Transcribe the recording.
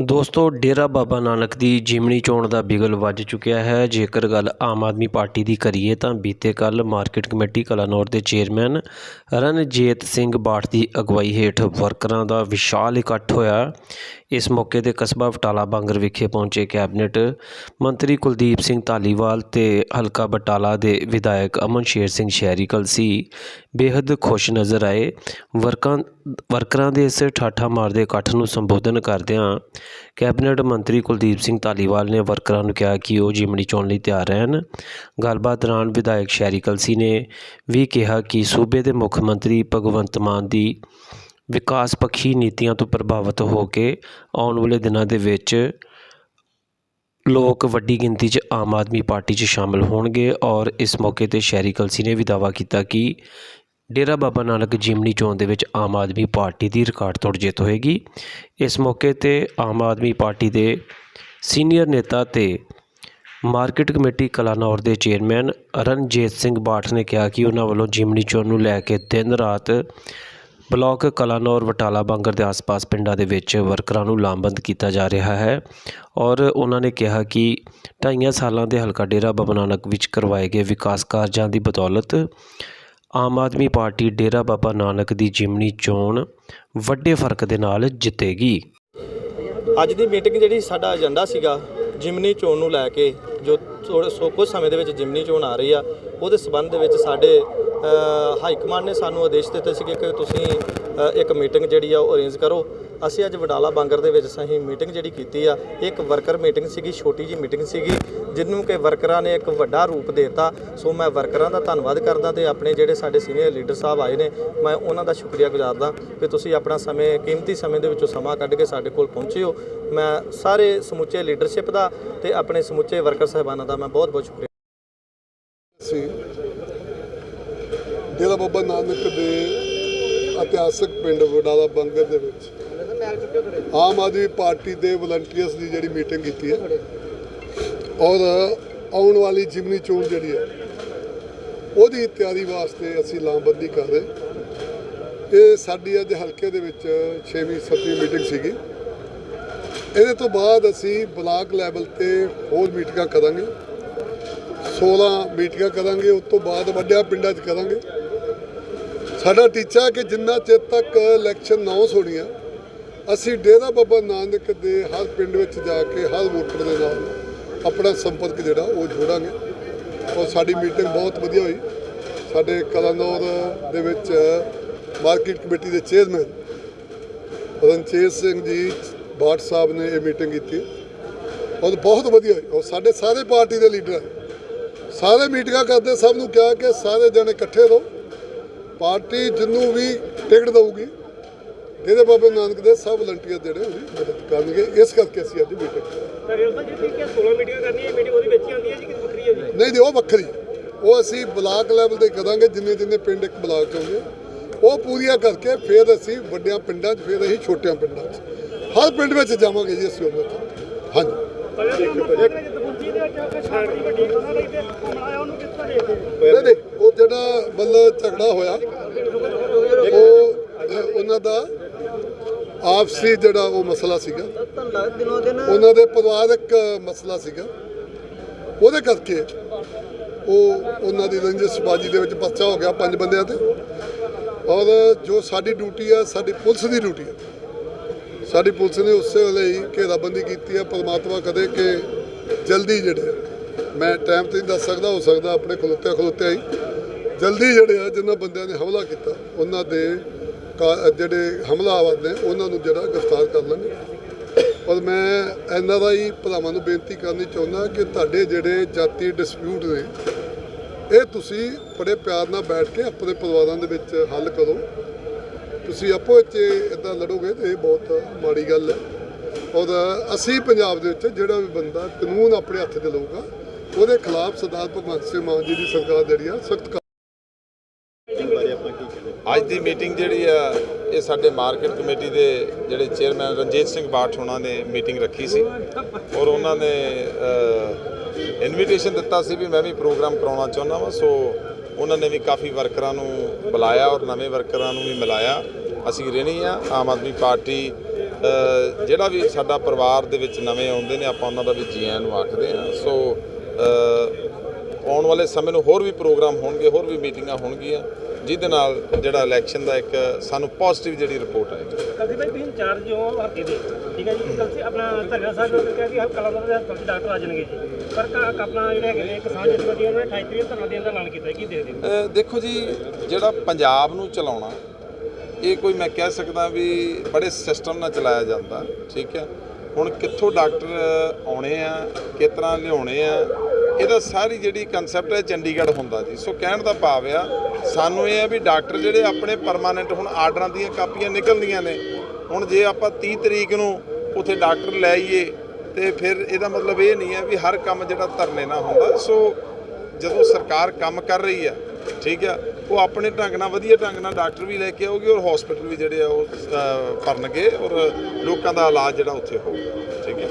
ਦੋਸਤੋ, ਡੇਰਾ ਬਾਬਾ ਨਾਨਕ ਦੀ ਜਿਮਣੀ ਚੋਣ ਦਾ ਬਿਗਲ ਵੱਜ ਚੁੱਕਿਆ ਹੈ। ਜੇਕਰ ਗੱਲ ਆਮ ਆਦਮੀ ਪਾਰਟੀ ਦੀ ਕਰੀਏ ਤਾਂ ਬੀਤੇ ਕੱਲ ਮਾਰਕੀਟ ਕਮੇਟੀ ਕਲਾਨੌਰ ਦੇ ਚੇਅਰਮੈਨ ਰਣਜੀਤ ਸਿੰਘ ਬਾਠ ਦੀ ਅਗਵਾਈ ਹੇਠ ਵਰਕਰਾਂ ਦਾ ਵਿਸ਼ਾਲ ਇਕੱਠ ਹੋਇਆ। ਇਸ ਮੌਕੇ ਤੇ ਕਸਬਾ ਬਟਾਲਾ ਬਾਂਗਰ ਵਿਖੇ ਪਹੁੰਚੇ ਕੈਬਨਿਟ ਮੰਤਰੀ ਕੁਲਦੀਪ ਸਿੰਘ ਧਾਲੀਵਾਲ ਤੇ ਹਲਕਾ ਬਟਾਲਾ ਦੇ ਵਿਧਾਇਕ ਅਮਨ ਸ਼ੇਰ ਸਿੰਘ ਸ਼ਹਿਰੀ ਕਲਸੀ ਬੇहद ਖੁਸ਼ ਨਜ਼ਰ ਆਏ। ਵਰਕਾਂ, ਵਰਕਰਾਂ ਦੇ ਇਸ ਠਾਠਾ ਮਾਰਦੇ ਇਕੱਠ ਨੂੰ ਸੰਬੋਧਨ ਕਰਦਿਆਂ ਕੈਬਨਿਟ ਮੰਤਰੀ ਕੁਲਦੀਪ ਸਿੰਘ ਧਾਲੀਵਾਲ ਨੇ ਵਰਕਰਾਂ ਨੂੰ ਕਿਹਾ ਕਿ ਉਹ ਜਿਮਣੀ ਚੋਣ ਲਈ ਤਿਆਰ ਰਹਿਣ। ਗੱਲਬਾਤ ਦੌਰਾਨ ਵਿਧਾਇਕ ਸ਼ਹਿਰੀ ਕਲਸੀ ਨੇ ਵੀ ਕਿਹਾ ਕਿ ਸੂਬੇ ਦੇ ਮੁੱਖ ਮੰਤਰੀ ਭਗਵੰਤ ਮਾਨ ਦੀ ਵਿਕਾਸ ਪੱਖੀ ਨੀਤੀਆਂ ਤੋਂ ਪ੍ਰਭਾਵਿਤ ਹੋ ਕੇ ਆਉਣ ਵਾਲੇ ਦਿਨਾਂ ਦੇ ਵਿੱਚ ਲੋਕ ਵੱਡੀ ਗਿਣਤੀ 'ਚ ਆਮ ਆਦਮੀ ਪਾਰਟੀ 'ਚ ਸ਼ਾਮਲ ਹੋਣਗੇ ਔਰ ਇਸ ਮੌਕੇ ਤੇ ਸ਼ਹਿਰੀ ਕਲਸੀ ਨੇ ਵੀ ਦਾਅਵਾ ਕੀਤਾ ਕਿ ਡੇਰਾ ਬਾਬਾ ਨਾਨਕ ਜਿਮਨੀ ਚੋਣ ਦੇ ਵਿੱਚ ਆਮ ਆਦਮੀ ਪਾਰਟੀ ਦੀ ਰਿਕਾਰਡ ਤੋੜ ਜਿੱਤ ਹੋਏਗੀ। ਇਸ ਮੌਕੇ ਤੇ ਆਮ ਆਦਮੀ ਪਾਰਟੀ ਦੇ ਸੀਨੀਅਰ ਨੇਤਾ ਤੇ ਮਾਰਕੀਟ ਕਮੇਟੀ ਕਲਾਨੌਰ ਦੇ ਚੇਅਰਮੈਨ ਰਣਜੀਤ ਸਿੰਘ ਬਾਠ ਨੇ ਕਿਹਾ ਕਿ ਉਹਨਾਂ ਵੱਲੋਂ ਜਿਮਨੀ ਚੋਣ ਨੂੰ ਲੈ ਕੇ ਦਿਨ ਰਾਤ ਬਲਾਕ ਕਲਾਨੌਰ ਵਟਾਲਾ ਬਾਂਗਰ ਦੇ ਆਸ-ਪਾਸ ਪਿੰਡਾਂ ਦੇ ਵਿੱਚ ਵਰਕਰਾਂ ਨੂੰ ਲਾਮਬੰਦ ਕੀਤਾ ਜਾ ਰਿਹਾ ਹੈ ਔਰ ਉਹਨਾਂ ਨੇ ਕਿਹਾ ਕਿ ਢਾਈਆਂ ਸਾਲਾਂ ਦੇ ਹਲਕਾ ਡੇਰਾ ਬਾਬਾ ਨਾਨਕ ਵਿੱਚ ਕਰਵਾਏ ਗਏ ਵਿਕਾਸ ਕਾਰਜਾਂ ਦੀ ਬਦੌਲਤ ਆਮ ਆਦਮੀ ਪਾਰਟੀ ਡੇਰਾ ਬਾਬਾ ਨਾਨਕ ਦੀ ਜਿਮਨੀ ਚੋਣ ਵੱਡੇ ਫ਼ਰਕ ਦੇ ਨਾਲ ਜਿੱਤੇਗੀ। ਅੱਜ ਦੀ ਮੀਟਿੰਗ ਜਿਹੜੀ ਸਾਡਾ ਏਜੰਡਾ ਸੀਗਾ, ਜਿਮਨੀ ਚੋਣ ਨੂੰ ਲੈ ਕੇ ਜੋ ਥੋੜੇ ਸੋ, ਕੁਝ ਸਮੇਂ ਦੇ ਵਿੱਚ ਜਿਮਨੀ ਚੋਣ ਆ ਰਹੀ ਆ, ਉਹਦੇ ਸਬੰਧ ਦੇ ਵਿੱਚ ਸਾਡੇ ਹਾਈ ਕਮਾਂਡ ਨੇ ਸਾਨੂੰ ਆਦੇਸ਼ ਦਿੱਤੇ ਸੀਗੇ ਕਿ ਤੁਸੀਂ ਇੱਕ ਮੀਟਿੰਗ ਜਿਹੜੀ ਆ ਉਹ ਅਰੇਂਜ ਕਰੋ। ਅਸੀਂ ਅੱਜ ਵਡਾਲਾ ਬਾਂਗਰ ਦੇ ਵਿੱਚ ਸਹੀ ਮੀਟਿੰਗ ਜਿਹੜੀ ਕੀਤੀ ਆ, ਇੱਕ ਵਰਕਰ ਮੀਟਿੰਗ ਸੀਗੀ, ਛੋਟੀ ਜੀ ਮੀਟਿੰਗ ਸੀਗੀ, ਜਿਹਨੂੰ ਕਿ ਵਰਕਰਾਂ ਨੇ ਇੱਕ ਵੱਡਾ ਰੂਪ ਦਿੱਤਾ। ਸੋ ਮੈਂ ਵਰਕਰਾਂ ਦਾ ਧੰਨਵਾਦ ਕਰਦਾ ਤੇ ਆਪਣੇ ਜਿਹੜੇ ਸਾਡੇ ਸੀਨੀਅਰ ਲੀਡਰ ਸਾਹਿਬ ਆਏ ਨੇ, ਮੈਂ ਉਹਨਾਂ ਦਾ ਸ਼ੁਕਰੀਆ ਗੁਜ਼ਾਰਦਾ ਕਿ ਤੁਸੀਂ ਆਪਣਾ ਸਮੇਂ, ਕੀਮਤੀ ਸਮੇਂ ਦੇ ਵਿੱਚੋਂ ਸਮਾਂ ਕੱਢ ਕੇ ਸਾਡੇ ਕੋਲ ਪਹੁੰਚੇ ਹੋ। ਮੈਂ ਸਾਰੇ ਸਮੁੱਚੇ ਲੀਡਰਸ਼ਿਪ ਦਾ ਤੇ ਆਪਣੇ ਸਮੁੱਚੇ ਵਰਕਰ ਸਾਹਿਬਾਨਾਂ ਦਾ ਮੈਂ ਬਹੁਤ ਬਹੁਤ ਸ਼ੁਕਰੀਆ। ਸੀ। ਡੇਰਾ ਬਾਬਾ ਨਾਨਕ ਦੇ ਇਤਿਹਾਸਕ ਪਿੰਡ ਵਡਾਲਾ ਬੰਗਰ ਦੇ ਵਿੱਚ। ਆਮ ਆਦਮੀ ਪਾਰਟੀ ਦੇ ਵਲੰਟੀਅਰਸ ਦੀ ਜਿਹੜੀ ਮੀਟਿੰਗ ਕੀਤੀ ਹੈ। ਔਰ ਆਉਣ ਵਾਲੀ ਜਿਮਨੀ ਚੋਣ ਜਿਹੜੀ ਹੈ, ਉਹਦੀ ਤਿਆਰੀ ਵਾਸਤੇ ਅਸੀਂ ਲਾਮਬੰਦੀ ਕਰ ਰਹੇ ਇਹ ਸਾਡੀ ਅੱਜ ਹਲਕੇ ਦੇ ਵਿੱਚ 6ਵੀਂ 7ਵੀਂ ਮੀਟਿੰਗ ਸੀਗੀ। ਇਹਦੇ ਤੋਂ ਬਾਅਦ ਅਸੀਂ ਬਲਾਕ ਲੈਵਲ ਤੇ ਹੋਰ ਮੀਟਿੰਗਾਂ ਕਰਾਂਗੇ। 16 ਮੀਟਿੰਗਾਂ ਕਰਾਂਗੇ, ਉਸ ਤੋਂ ਬਾਅਦ ਵੱਡਿਆਂ ਪਿੰਡਾਂ 'ਚ ਕਰਾਂਗੇ। ਸਾਡਾ ਟੀਚਾ ਕਿ ਜਿੰਨਾ ਚਿਰ ਤੱਕ ਇਲੈਕਸ਼ਨ ਅਨਾਉਂਸ ਹੋਣੀ ਆ ਅਸੀਂ ਡੇਰਾ ਬਾਬਾ ਨਾਨਕ ਦੇ ਹਰ ਪਿੰਡ ਵਿੱਚ ਜਾ ਕੇ, ਹਰ ਵੋਟਰ ਦੇ ਨਾਲ ਆਪਣਾ ਸੰਪਰਕ ਜਿਹੜਾ, ਉਹ ਜੋੜਾਂਗੇ। ਔਰ ਸਾਡੀ ਮੀਟਿੰਗ ਬਹੁਤ ਵਧੀਆ ਹੋਈ। ਸਾਡੇ ਕਲਾਨੌਰ ਦੇ ਵਿੱਚ ਮਾਰਕੀਟ ਕਮੇਟੀ ਦੇ ਚੇਅਰਮੈਨ ਰਣਚੇਤ ਸਿੰਘ ਜੀ, ਬਾਠ ਸਾਹਿਬ ਨੇ ਇਹ ਮੀਟਿੰਗ ਕੀਤੀ। ਔਰ ਬਹੁਤ ਵਧੀਆ ਹੋਈ। ਔਰ ਸਾਡੇ ਸਾਰੇ ਪਾਰਟੀ ਦੇ ਲੀਡਰ ਸਾਰੇ ਮੀਟਿੰਗਾਂ ਕਰਦੇ, ਸਭ ਨੂੰ ਕਿਹਾ ਕਿ ਸਾਰੇ ਜਣੇ ਇਕੱਠੇ ਰਹੋ। ਪਾਰਟੀ ਜਿਹਨੂੰ ਵੀ ਟਿਕਟ ਦਊਗੀ ਇਹਦੇ ਬਾਬੇ ਨਾਨਕ ਦੇ ਸਭ ਵਲੰਟੀਅਰ ਜਿਹੜੇ ਉਹਦੀ ਮਦਦ ਕਰਨਗੇ ਇਸ ਕਰਕੇ ਅਸੀਂ ਅੱਜ ਮੀਟਿੰਗ ਸਰ ਇਹ ਤਾਂ ਜੀ ਠੀਕ ਹੈ 16 ਮੀਟਿੰਗਾਂ ਕਰਨੀ ਹੈ ਮੀਟਿੰਗ ਉਹਦੀ ਵਿੱਚ ਹੀ ਆਉਂਦੀ ਹੈ ਜੀ ਕਿ ਵੱਖਰੀ ਹੈ ਜੀ? ਨਹੀਂ ਉਹ ਵੱਖਰੀ। ਉਹ ਅਸੀਂ ਬਲਾਕ ਲੈਵਲ ਤੇ ਕਰਾਂਗੇ ਜਿੰਨੇ ਜਿੰਨੇ ਪਿੰਡ ਇੱਕ ਬਲਾਕ ਚ ਆਉਂਦੇ ਉਹ ਪੂਰੀਆਂ ਕਰਕੇ ਫਿਰ ਅਸੀਂ ਵੱਡਿਆਂ ਪਿੰਡਾਂ 'ਚ ਫਿਰ ਅਸੀਂ ਛੋਟਿਆਂ ਪਿੰਡਾਂ 'ਚ। ਹਰ ਪਿੰਡ ਵਿੱਚ ਜਾਵਾਂਗੇ ਜੀ ਅਸੀਂ ਉਹਨਾਂ 'ਚ ਹਾਂਜੀ। ਨਹੀਂ ਨਹੀਂ ਉਹ ਜਿਹੜਾ ਮਤਲਬ ਝਗੜਾ ਹੋਇਆ, ਉਹ ਉਹਨਾਂ ਦਾ ਆਪਸੀ ਜਿਹੜਾ ਉਹ ਮਸਲਾ ਸੀਗਾ। ਉਹਨਾਂ ਦੇ ਪਰਿਵਾਰਕ ਮਸਲਾ ਸੀਗਾ। ਉਹਦੇ ਕਰਕੇ ਉਹ ਉਹਨਾਂ ਦੀ ਰੰਜਿਸ਼ਬਾਜੀ ਦੇ ਵਿੱਚ ਪਰਚਾ ਹੋ ਗਿਆ ਪੰਜ ਬੰਦਿਆਂ ਤੇ। ਔਰ ਜੋ ਸਾਡੀ ਡਿਊਟੀ ਆ, ਸਾਡੀ ਪੁਲਿਸ ਦੀ ਡਿਊਟੀ ਆ। ਸਾਡੀ ਪੁਲਿਸ ਨੇ ਉਸੇ ਵੇਲੇ ਹੀ ਘੇਰਾਬੰਦੀ ਕੀਤੀ ਆ, ਪਰਮਾਤਮਾ ਕਦੇ ਕਿ ਜਲਦੀ ਜਿਹੜੇ ਆ, ਮੈਂ ਟਾਈਮ ਤੇ ਨਹੀਂ ਦੱਸ ਸਕਦਾ ਹੋ ਸਕਦਾ ਆਪਣੇ ਖਲੋਤੇ ਖਲੋਤੇ ਹੀ ਜਲਦੀ ਜਿਹੜੇ ਆ ਜਿਨ੍ਹਾਂ ਬੰਦਿਆਂ ਨੇ ਹਮਲਾ ਕੀਤਾ ਉਹਨਾਂ ਦੇ ਕਾ- ਜਿਹੜੇ ਹਮਲਾਵਰ ਨੇ ਉਹਨਾਂ ਨੂੰ ਜਿਹੜਾ ਗ੍ਰਿਫਤਾਰ ਕਰ ਲਾਂਗੇ। ਔਰ ਮੈਂ ਇਹਨਾਂ ਦਾ ਹੀ ਭਰਾਵਾਂ ਨੂੰ ਬੇਨਤੀ ਕਰਨੀ ਚਾਹੁੰਦਾ ਕਿ ਤੁਹਾਡੇ ਜਿਹੜੇ ਜਾਤੀ ਡਿਸਪਿਊਟ ਨੇ ਇਹ ਤੁਸੀਂ ਬੜੇ ਪਿਆਰ ਨਾਲ ਬੈਠ ਕੇ ਆਪਣੇ ਪਰਿਵਾਰਾਂ ਦੇ ਵਿੱਚ ਹੱਲ ਕਰੋ। ਤੁਸੀਂ ਆਪੋ ਵਿੱਚ ਇਦਾਂ ਲੜੋਗੇ ਤੇ ਇਹ ਬਹੁਤ ਮਾੜੀ ਗੱਲ ਹੈ। ਔਰ ਅਸੀਂ ਪੰਜਾਬ ਦੇ ਵਿੱਚ ਜਿਹੜਾ ਵੀ ਬੰਦਾ ਕਾਨੂੰਨ ਆਪਣੇ ਹੱਥ 'ਚ ਲਊਗਾ, ਉਹਦੇ ਖਿਲਾਫ ਸਰਦਾਰ ਭਗਵੰਤ ਸਿੰਘ ਮਾਨ ਜੀ ਦੀ ਸਰਕਾਰ ਜਿਹੜੀ ਆ, ਸਖਤ ਅੱਜ ਦੀ ਮੀਟਿੰਗ ਜਿਹੜੀ ਆ, ਇਹ ਸਾਡੇ ਮਾਰਕੀਟ ਕਮੇਟੀ ਦੇ ਜਿਹੜੇ ਚੇਅਰਮੈਨ ਰਣਜੀਤ ਸਿੰਘ ਬਾਠ ਹੋਣਾ ਨੇ ਮੀਟਿੰਗ ਰੱਖੀ ਸੀ। ਔਰ ਉਹਨਾਂ ਨੇ ਇਨਵੀਟੇਸ਼ਨ ਦਿੱਤਾ ਸੀ ਵੀ ਮੈਂ ਵੀ ਪ੍ਰੋਗਰਾਮ ਕਰਾਉਣਾ ਚਾਹੁੰਦਾ ਵਾਂ, ਸੋ ਉਹਨਾਂ ਨੇ ਵੀ ਕਾਫੀ ਵਰਕਰਾਂ ਨੂੰ ਬੁਲਾਇਆ ਔਰ ਨਵੇਂ ਵਰਕਰਾਂ ਨੂੰ ਵੀ ਮਿਲਾਇਆ। ਅਸੀਂ ਰਹਿਣੀ ਆ, ਆਮ ਆਦਮੀ ਪਾਰਟੀ ਜਿਹੜਾ ਵੀ ਸਾਡਾ ਪਰਿਵਾਰ ਦੇ ਵਿੱਚ ਨਵੇਂ ਆਉਂਦੇ ਨੇ ਆਪਾਂ ਉਹਨਾਂ ਦਾ ਵੀ ਜੀ ਆਇਆਂ ਨੂੰ ਆਖਦੇ ਆ ਸੋ ਆਉਣ ਵਾਲੇ ਸਮੇਂ ਨੂੰ ਹੋਰ ਵੀ ਪ੍ਰੋਗਰਾਮ ਹੋਣਗੇ ਹੋਰ ਵੀ ਮੀਟਿੰਗਾਂ ਹੋਣਗੀਆਂ ਜਿਹਦੇ ਨਾਲ ਜਿਹੜਾ ਇਲੈਕਸ਼ਨ ਦਾ ਇੱਕ ਸਾਨੂੰ ਪੋਜ਼ਿਟਿਵ ਜਿਹੜੀ ਰਿਪੋਰਟ ਆਏਗੀ। ਕਲਸੀ ਭਾਈ ਤੁਸੀਂ ਇੰਚਾਰਜ ਹੋ ਹਲਕੇ ਦੇ ਠੀਕ ਹੈ ਜੀ? ਕਲਸੀ ਆਪਣਾ ਧਰਨਾ ਸਾਹਿਬ ਨੇ ਕਿਹਾ ਕਿ ਹਲਕਾ ਲਾਉਂਦਾ ਦੇ ਹਸਪਤਾਲ 'ਚ ਡਾਕਟਰ ਆ ਜਾਣਗੇ ਜੀ। ਪਰ ਕ- ਆਪਣਾ ਜਿਹੜੇ ਹੈਗੇ ਨੇ ਕਿਸਾਨ ਜਥੇਬੰਦੀ ਉਹਨਾਂ ਨੇ 28 ਤਰੀਕ ਧਰਨਾ ਦੇਣ ਦਾ ਐਲਾਨ ਕੀਤਾ ਕੀ ਹੋ? ਅ, ਦੇਖੋ ਜੀ ਜਿਹੜਾ ਪੰਜਾਬ ਨੂੰ ਚਲਾਉਣਾ ਇਹ ਕੋਈ ਮੈਂ ਕਹਿ ਸਕਦਾ ਵੀ ਬੜੇ ਸਿਸਟਮ ਨਾਲ ਚਲਾਇਆ ਜਾਂਦਾ, ਠੀਕ ਹੈ। ਹੁਣ ਕਿੱਥੋਂ ਡਾਕਟਰ ਆਉਣੇ ਆ, ਕਿਸ ਤਰ੍ਹਾਂ ਲਿਆਉਣੇ ਆ, ਇਹਦਾ ਸਾਰੀ ਜਿਹੜੀ ਕਨਸੈਪਟ ਹੈ ਚੰਡੀਗੜ੍ਹ ਹੁੰਦਾ ਜੀ। ਸੋ ਕਹਿਣ ਦਾ ਭਾਵ ਆ, ਸਾਨੂੰ ਇਹ ਆ ਵੀ ਡਾਕਟਰ ਜਿਹੜੇ ਆਪਣੇ ਪਰਮਾਨੈਂਟ ਹੁਣ ਆਰਡਰਾਂ ਦੀਆਂ ਕਾਪੀਆਂ ਨਿਕਲਦੀਆਂ ਨੇ, ਹੁਣ ਜੇ ਆਪਾਂ 30 ਤਰੀਕ ਨੂੰ ਉੱਥੇ ਡਾਕਟਰ ਲੈ ਆਈਏ, ਤੇ ਫਿਰ ਇਹਦਾ ਮਤਲਬ ਇਹ ਨਹੀਂ ਹੈ ਵੀ ਹਰ ਕੰਮ ਜਿਹੜਾ ਧਰਨੇ ਨਾਲ ਹੁੰਦਾ। ਸੋ ਜਦੋਂ ਸਰਕਾਰ ਕੰਮ ਕਰ ਰਹੀ ਆ, ਠੀਕ ਆ ਉਹ ਆਪਣੇ ਢੰਗ ਨਾਲ, ਵਧੀਆ ਢੰਗ ਨਾਲ ਡਾਕਟਰ ਵੀ ਲੈ ਕੇ ਆਉਗੇ ਔਰ ਹਸਪੀਟਲ ਵੀ ਜਿਹੜੇ ਆ ਉਹ ਭਰਨਗੇ ਔਰ ਲੋਕਾਂ ਦਾ ਇਲਾਜ ਜਿਹੜਾ ਉੱਥੇ ਹੋਊਗਾ। ਠੀਕ ਹੈ।